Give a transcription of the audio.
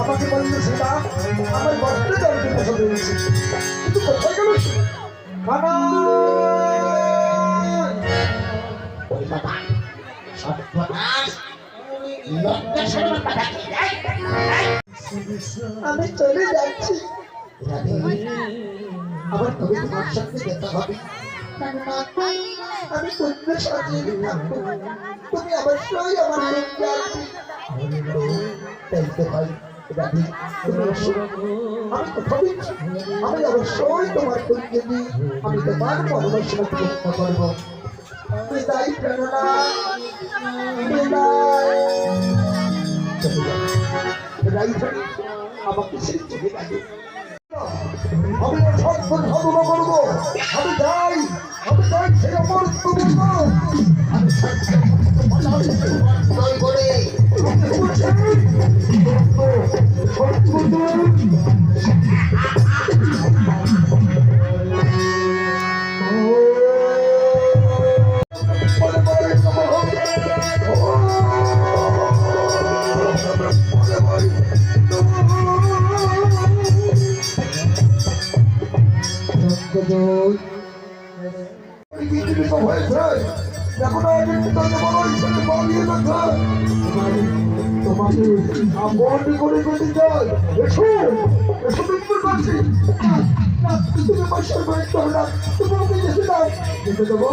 আমাকে বলল সেটা? আমার বড্ড জানতে পছন্দ কিন্তু কোথায় গেল আমি চলে যাচ্ছি। আবার তবে তোমার সঙ্গে যেতে হবে। আমি পুত্র সাজিয়ে থাকব তুমি অবশ্যই আমার আসবে তাই তো ভাই। আমি কথা দিচ্ছি আমি অবশ্যই তোমার নিয়ে আমি তোমার ভালোবাসা প্রযত্ন করব বিদায় প্রেরণা বিদায় আমাকে সেই আমি সৎপথ করব আমি যাই তোমাকে আপন করে পেতে চাই এসো এসো দেখতে পাচ্ছি তুমি পয়সার করে তো না তোমাকে যেতে দাও যেতে দেবো